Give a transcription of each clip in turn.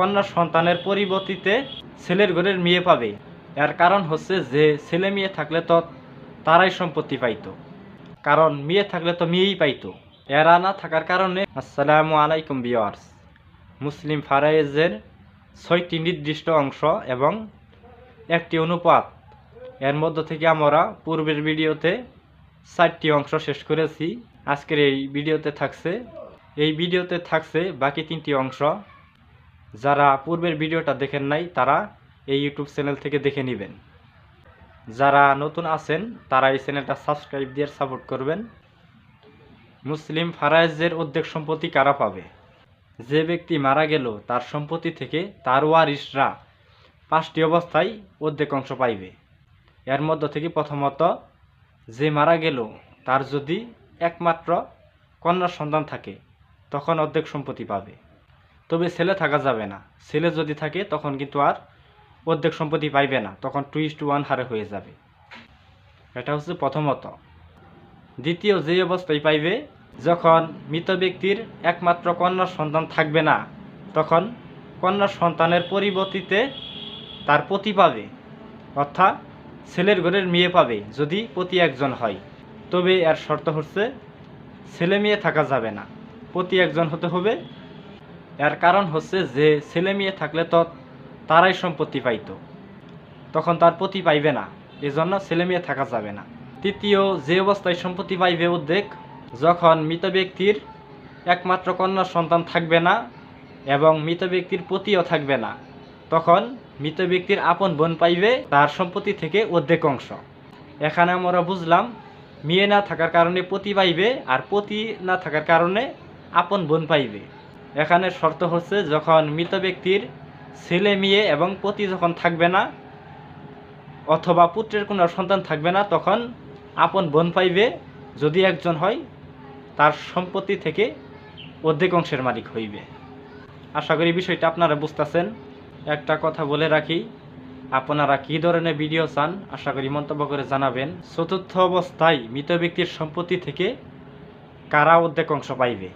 কন্যা সন্তানের পরিবর্তিতে ছেলের ঘরের মেয়ে পাবে। এর কারণ হচ্ছে যে ছেলে মেয়ে থাকলে তো তারাই সম্পত্তি পাইতো। কারণ মেয়ে থাকলে তো মেয়েই পাইতো। এরা না থাকার কারণে আসসালামু আলাইকুম বিয়ার্স মুসলিম ফারাইজের ছয়টি নির্দিষ্ট অংশ এবং একটি অনুপাত। এর মধ্য থেকে আমরা পূর্বের ভিডিওতে চারটি অংশ শেষ করেছি। আজকের এই ভিডিওতে থাকছে এই ভিডিওতে থাকছে বাকি তিনটি অংশ। যারা পূর্বের ভিডিওটা দেখেন নাই, তারা এই ইউটিউব চ্যানেল থেকে দেখে নেবেন। যারা নতুন আছেন, তারা এই চ্যানেলটা সাবস্ক্রাইব দিয়ে সাপোর্ট করবেন। মুসলিম ফারাইজের অর্ধেক সম্পত্তি কারা পাবে? যে ব্যক্তি মারা গেল, তার সম্পত্তি থেকে তার ওয়ারিশরা পাঁচটি অবস্থায় অর্ধেক অংশ পাইবে। এর মধ্য থেকে প্রথমত, যে মারা গেল, তার যদি একমাত্র কন্যা সন্তান থাকে, তখন অর্ধেক সম্পত্তি পাবে। তবে ছেলে থাকা যাবে না। ছেলে যদি থাকে, তখন কিন্তু আর অর্ধেক সম্পত্তি পাইবে না। তখন টু টু ওয়ান হারে হয়ে যাবে। এটা হচ্ছে প্রথমত। দ্বিতীয়, যে অবস্থায় পাইবে, যখন মৃত ব্যক্তির একমাত্র কন্যা সন্তান থাকবে না, তখন কন্যা সন্তানের পরিবর্তিতে তার পতি পাবে, অর্থাৎ ছেলের ঘরের মেয়ে পাবে, যদি পতি একজন হয়। তবে এর শর্ত হচ্ছে, ছেলে মেয়ে থাকা যাবে না। পতি একজন হতে হবে এর কারণ হচ্ছে যে ছেলে মেয়ে থাকলে তো তারাই সম্পত্তি পাইতো। তখন তার পতি পাইবে না, এজন্য ছেলে মেয়ে থাকা যাবে না। তৃতীয়, যে অবস্থায় সম্পত্তি পাইবে উদ্বেগ, যখন মৃত ব্যক্তির একমাত্র কন্যা সন্তান থাকবে না এবং মৃত ব্যক্তির পতিও থাকবে না, তখন মৃত ব্যক্তির আপন বোন পাইবে তার সম্পত্তি থেকে অর্ধেক অংশ। এখানে আমরা বুঝলাম, মেয়ে না থাকার কারণে পতি পাইবে আর পতি না থাকার কারণে আপন বোন পাইবে। এখানে শর্ত হচ্ছে যখন মৃত ব্যক্তির ছেলে, মেয়ে এবং পতি যখন থাকবে না অথবা পুত্রের কোনো সন্তান থাকবে না, তখন আপন বোন পাইবে। যদি একজন হয়, তার সম্পত্তি থেকে অর্ধেক অংশের মালিক হইবে। আশা করি বিষয়টা আপনারা বুঝতেছেন। একটা কথা বলে রাখি, আপনারা কী ধরনের ভিডিও চান, আশা করি মন্তব্য করে জানাবেন। চতুর্থ অবস্থায় মৃত ব্যক্তির সম্পত্তি থেকে কারা অর্ধেক অংশ পাইবে?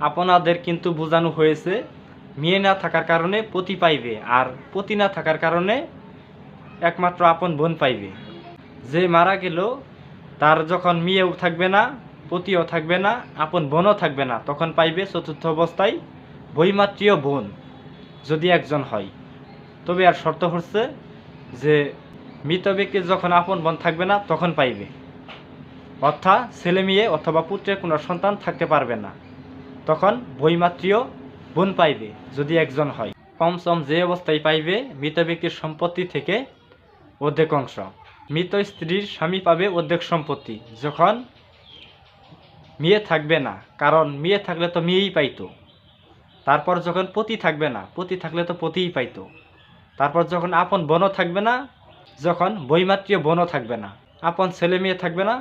আপনাদের কিন্তু বোঝানো হয়েছে, মেয়ে না থাকার কারণে পতি পাইবে আর পতি না থাকার কারণে একমাত্র আপন বোন পাইবে। যে মারা গেল, তার যখন মেয়েও থাকবে না, পতিও থাকবে না, আপন বোনও থাকবে না, তখন পাইবে চতুর্থ অবস্থায় বইমাতৃয় বোন, যদি একজন হয়। তবে আর শর্ত হচ্ছে যে মৃত ব্যক্তির যখন আপন বোন থাকবে না, তখন পাইবে। অর্থাৎ ছেলে মেয়ে অথবা পুত্রের কোনো সন্তান থাকতে পারবে না। তখন বইমাতৃয় বোন পাইবে, যদি একজন হয়। পঞ্চম যে অবস্থায় পাইবে, মৃত ব্যক্তির সম্পত্তি থেকে অর্ধেক অংশ। মৃত স্ত্রীর স্বামী পাবে অর্ধেক সম্পত্তি, যখন মেয়ে থাকবে না, কারণ মেয়ে থাকলে তো মেয়েই পাইতো। তারপর যখন পতি থাকবে না, পতি থাকলে তো পতিই পাইতো। তারপর যখন আপন বনও থাকবে না, যখন বইমাতৃয় বনও থাকবে না, আপন ছেলে মেয়ে থাকবে না,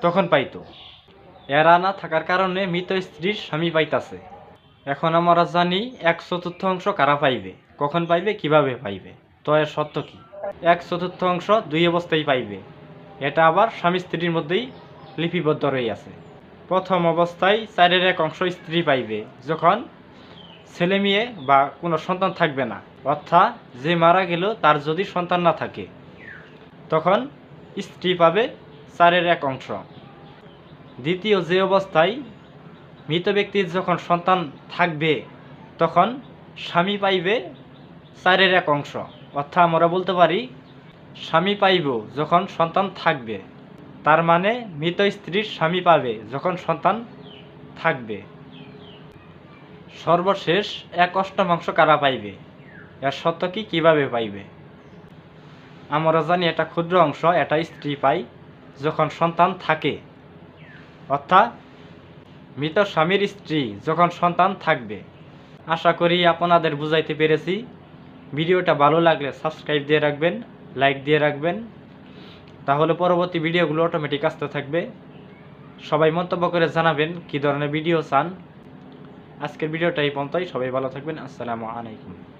তখন পাইতো। এরা না থাকার কারণে মৃত স্ত্রীর স্বামী পাইতাছে। এখন আমরা জানি এক চতুর্থ অংশ কারা পাইবে, কখন পাইবে, কীভাবে পাইবে, তো এর সত্য কি? এক চতুর্থ অংশ দুই অবস্থায় পাইবে। এটা আবার স্বামী স্ত্রীর মধ্যেই লিপিবদ্ধ রয়ে আছে। প্রথম অবস্থায় চারের এক অংশ স্ত্রী পাইবে, যখন ছেলে মেয়ে বা কোনো সন্তান থাকবে না, অর্থাৎ যে মারা গেল তার যদি সন্তান না থাকে, তখন স্ত্রী পাবে চারের এক অংশ। দ্বিতীয় যে অবস্থায় মৃত ব্যক্তির যখন সন্তান থাকবে, তখন স্বামী পাইবে চারের এক অংশ। অর্থাৎ আমরা বলতে পারি, স্বামী পাইব যখন সন্তান থাকবে। তার মানে মৃত স্ত্রীর স্বামী পাবে যখন সন্তান থাকবে। সর্বশেষ এক অষ্টমাংশ কারা পাইবে? এর সত্য কি? কীভাবে পাইবে? আমরা জানি এটা ক্ষুদ্র অংশ, এটা স্ত্রী পাই যখন সন্তান থাকে। অর্থাৎ মৃত স্বামীর স্ত্রী যখন সন্তান থাকবে। আশা করি আপনাদের বুঝাইতে পেরেছি। ভিডিওটা ভালো লাগলে সাবস্ক্রাইব দিয়ে রাখবেন, লাইক দিয়ে রাখবেন। তাহলে পরবর্তী ভিডিওগুলো অটোমেটিক আসতে থাকবে। সবাই মন্তব্য করে জানাবেন কী ধরনের ভিডিও চান। আজকের ভিডিওটা এই পর্যন্তই। সবাই ভালো থাকবেন। আসসালামু আলাইকুম।